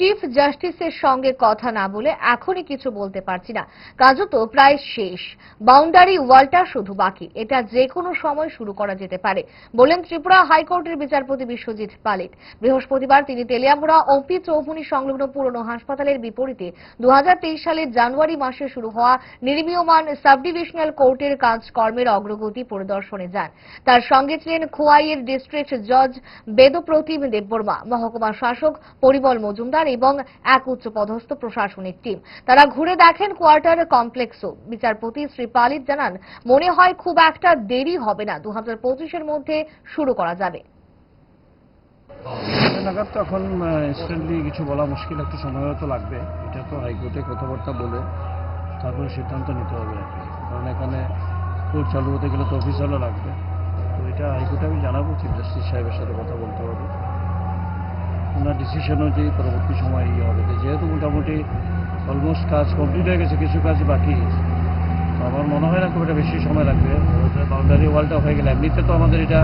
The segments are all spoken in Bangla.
চিফ জাস্টিসের সঙ্গে কথা না বলে এখনই কিছু বলতে পারছি না। কাজও তো প্রায় শেষ। বাউন্ডারি ওয়ালটা শুধু বাকি। এটা যে কোনো সময় শুরু করা যেতে পারে, বলেন ত্রিপুরা হাইকোর্টের বিচারপতি বিশ্বজিৎ পালিত। বৃহস্পতিবার তিনি তেলিয়ামুড়া ওপি চৌমুনি সংলগ্ন পুরনো হাসপাতালের বিপরীতে দু হাজার তেইশ সালের জানুয়ারি মাসে শুরু হওয়া নির্মীয়মান সাবডিভিশনাল কোর্টের কাজকর্মের অগ্রগতি পরিদর্শনে যান। তার সঙ্গে ছিলেন খোয়াইয়ের ডিস্ট্রিক্ট জজ বেদপ্রতিম দেববর্মা, মহকুমা শাসক পরিমল মজুমদার এবং এক উচ্চপদস্থ প্রশাসনিক টিম। তারা ঘুরে দেখেন কোয়ার্টার কমপ্লেক্সও। বিচারপতি শ্রী পালিত জানান, মনে হয় খুব একটা দেরি হবে না দু হাজার মধ্যে শুরু করা যাবে। নাগাদ তো এখন ইনস্ট্যান্টলি কিছু বলা মুশকিল একটু সময় তো লাগবে। এটা তো হাইকোর্টে কথাবার্তা বলে তারপরে সিদ্ধান্ত নিতে হবে আর কি। কারণ এখানে কোর্ট চালু হতে গেলে তো অফিসারও লাগবে। তো এটা হাইকোর্টে আমি জানাব, চিফ জাস্টিস সাহেবের সাথে কথা বলতে হবে। ওনার ডিসিশন অনুযায়ী পরবর্তী সময় ইয়ে হবে। যেহেতু মোটামুটি অলমোস্ট কাজ কমপ্লিট হয়ে গেছে কিছু কাজ বাকি আমার মনে হয় না খুব একটা বেশি সময় লাগবে। বাউন্ডারি ওয়ালটা হয়ে গেলে এমনিতে তো আমাদের এটা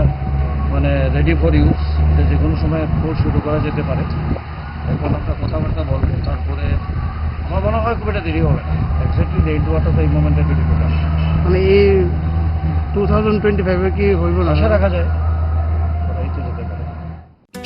মানে রেডি ফর ইউজ যে কোনো সময় কোর্স শুরু করা যেতে পারে। এখন আমরা কথাবার্তা বলব তারপরে আমার মনে হয় খুব একটা দেরি হবে না। এক্স্যাক্টলি ডেট ওয়াটা তো এই মোমেন্টে ডিফিকাল্ট মানে এই টু থাউজেন্ড টোয়েন্টি ফাইভে কি হইব আশা রাখা যায়।